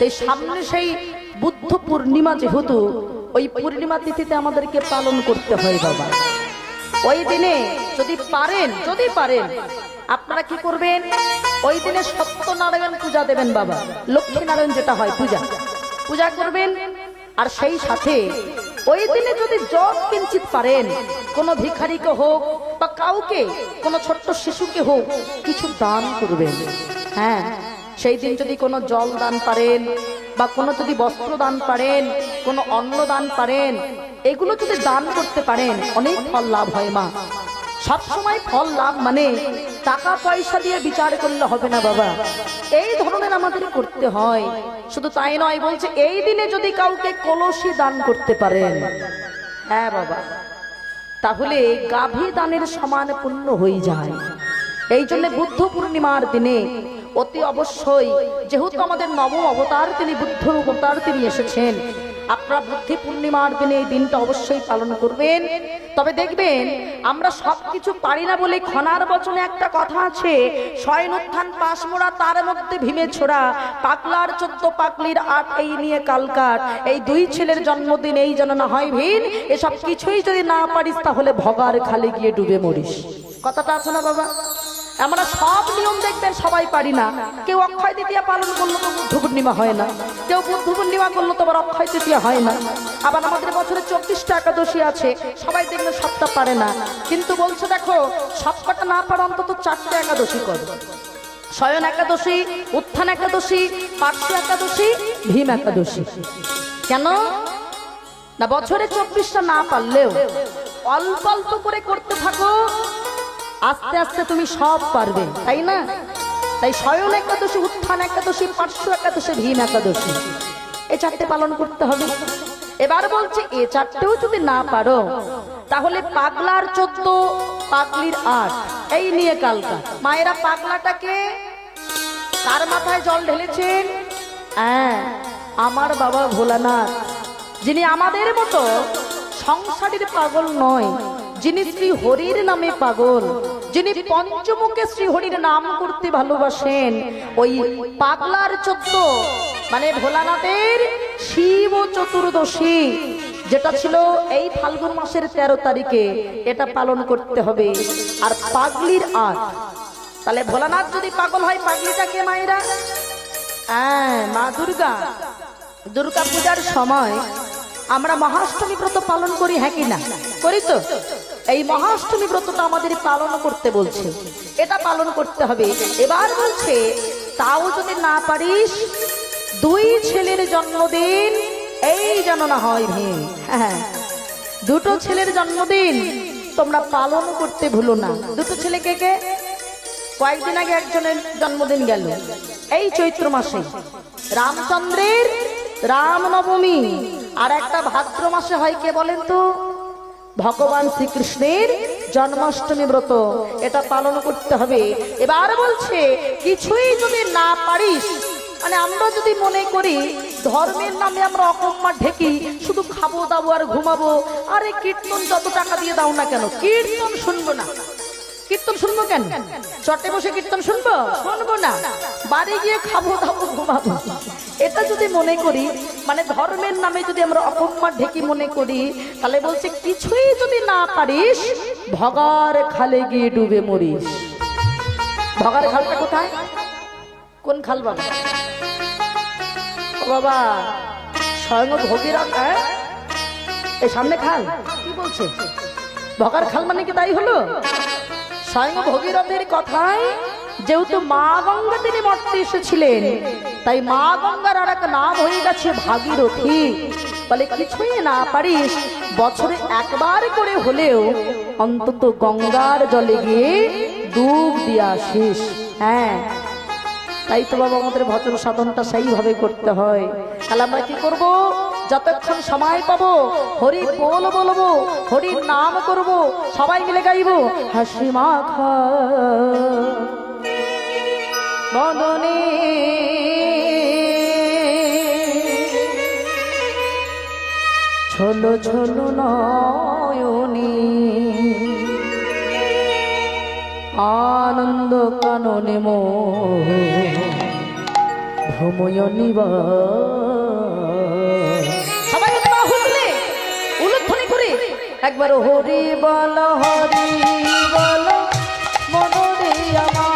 তাই সামনে সেই বুদ্ধ পূর্ণিমা যেহেতু, ওই পূর্ণিমা তিথিতে আমাদেরকে পালন করতে হয় বাবা। ওই দিনে যদি পারেন যদি পারেন, আপনারা কি করবেন? ওই দিনে সত্যনারায়ণ পূজা দেবেন বাবা। লক্ষ্মী নারায়ণ যেটা হয়, পূজা। পূজা করবেন, আর সেই সাথে ওই দিনে যদি জব কিঞ্চিত পারেন, কোনো ভিখারিকে হোক বা কাউকে, কোনো ছোট্ট শিশুকে হোক, কিছু দান করবেন। হ্যাঁ সেই দিন যদি কোনো জল দান পারেন বা কোনো যদি বস্ত্র দান পারেন, কোনো অন্ন দান পারেন, এগুলো যদি দান করতে পারেন, অনেক ফল লাভ হয় মা। সবসময় ফল লাভ মানে টাকা পয়সা দিয়ে বিচার করলে হবে না বাবা। এই ধরনের আমাদের করতে হয়। শুধু তাই নয়, বলছে এই দিনে যদি কাউকে কলসি দান করতে পারেন। হ্যাঁ বাবা। তাহলে গাভী দানের সমান পূর্ণ হয়ে যায়। এই জন্য বুদ্ধ পূর্ণিমার দিনে অতি অবশ্যই, যেহেতু আমাদের নবম অবতার তিনি বুদ্ধ অবতার তিনি এসেছেন। আপনারা বুদ্ধি পূর্ণিমার দিনে এই দিনটা অবশ্যই পালন করবেন। তবে দেখবেন, আমরা সবকিছু পারি না বলে খনার বচনে একটা কথা আছে, শয়ন উত্থান পাশ মোড়া তার মধ্যে ভীমে ছোড়া পাকলার চোদ্দ পাকলির আট এই নিয়ে কালকাট এই দুই ছেলের জন্মদিন এই যেন না হয় ভিন, এসব কিছুই যদি না পারিস তাহলে ভগার খালে গিয়ে ডুবে মরিস। কথাটা আছে না বাবা? আমরা সব নিয়ম দেখবেন সবাই পারি না। কেউ অক্ষয় তৃতীয়া পালন করল তো বুদ্ধ পূর্ণিমা হয় না। কেউ বুদ্ধ পূর্ণিমা করল তো আবার অক্ষয় তৃতীয়া হয় না। আবার আমাদের বছরে চব্বিশটা একাদশী আছে, সবাই দেখবেন সবটা পারে না। কিন্তু বলছে দেখো, সবকটা না পারে অন্তত চারটে একাদশী করো। শয়ন একাদশী, উত্থান একাদশী, পার্শ্ব একাদশী, ভীম একাদশী। কেন? না, বছরে চব্বিশটা না পারলেও অল্প অল্প করে করতে থাকো আস্তে আস্তে তুমি সব পারবে, তাই না? তাই শয়ন একাদশী, উত্থান একাদশী, পার্শ্ব একাদশী, ভীম একাদশী, এ চারটে পালন করতে হবে। এবার বলছে, এ চারটেও যদি না পারো, তাহলে পাগলার চোদ্দ, পাগলির আট, এই নিয়ে কালকা। মায়েরা পাগলাটাকে কার মাথায় জল ঢেলেছেন হ্যাঁ আমার বাবা ভোলানাথ, যিনি আমাদের মতো সংসারের পাগল নয় যিনি শ্রী হরির নামে পাগল, যিনি পঞ্চমুখে শ্রী হরির নাম করতে ভালোবাসেন, ওই পাগলার চোদ্দ মানে ভোলানাথের শিব চতুর্দশী, যেটা ছিল এই ফাল্গুন মাসের তেরো তারিখে, এটা পালন করতে হবে। আর পাগলির আট তাহলে ভোলানাথ যদি পাগল হয় পাগলিটা কে মায়েরা? হ্যাঁ মা দুর্গা। দুর্গা পূজার সময় আমরা মহাষ্টমী ব্রত পালন করি হ্যাঁ কি না? করি তো? এই মহাষ্টমী ব্রতটা আমাদের পালন করতে বলছে। এটা পালন করতে হবে। এবার বলছে, তাও যদি না পারিস, দুই ছেলের জন্মদিন, এই যেন না হয় ভীম। হ্যাঁ দুটো ছেলের জন্মদিন তোমরা পালন করতে ভুলো না। দুটো ছেলে কে কে? কয়েকদিন আগে একজনের জন্মদিন গেল। এই চৈত্র মাসে। রামচন্দ্রের রামনবমী। আর একটা ভাদ্র মাসে হয় কে বলেন তো? ভগবান শ্রীকৃষ্ণের জন্মাষ্টমী ব্রত। এটা পালন করতে হবে। এবার বলছে, কিছুই যদি না পারিস মানে আমরা যদি মনে করি ধর্মের নামে আমরা অকম্মা ঢেকি, শুধু খাব, দাবো আর ঘুমাবো, আরে কীর্তন যত টাকা দিয়ে দাও না কেন? কীর্তন শুনব না। কীর্তন শুনব কেন? চটে বসে কীর্তন শুনব? শুনব না। বাড়ি গিয়ে খাব দাবো ঘুমাবো। এটা যদি মনে করি মানে ধর্মের নামে যদি আমরা অপমান ঢেকি মনে করি, তাহলে বলছে, কিছুই যদি না পারিস, ভগার খালে গিয়ে ডুবে মরিস। ভগার খালটা কোথায়? কোন খাল বাবা? বাবা, স্বয়ং ভগীরথ হ্যাঁ? এই সামনে খাল? কি বলছে? ভগার খাল মানে কি তাই হলো? স্বয়ং ভগীরথের কথায় যেহেতু মা গঙ্গা তিনি মর্তে এসেছিলেন, তাই মা গঙ্গার আর এক নাম হয়ে গেছে ভাগীরথী। বলে কিছুই না পারিস, বছরে একবার করে হলেও অন্তত গঙ্গার জলে গিয়ে ডুব দিয়ে আসিস। হ্যাঁ তাই তো বাবা আমাদের ভজন সাধনটা সেইভাবে করতে হয়। তাহলে আমরা কি করব? যতক্ষণ সময় পাবো, হরি বল বলব, হরির নাম করব, সবাই মিলে গাইবো, হাসি মাখা। বদনে। ছোলো ছোলো নয়নী। আনন্দ কাননে মো অধময় নিবাস। একবার হরি বল হরি বল মনোরিয়া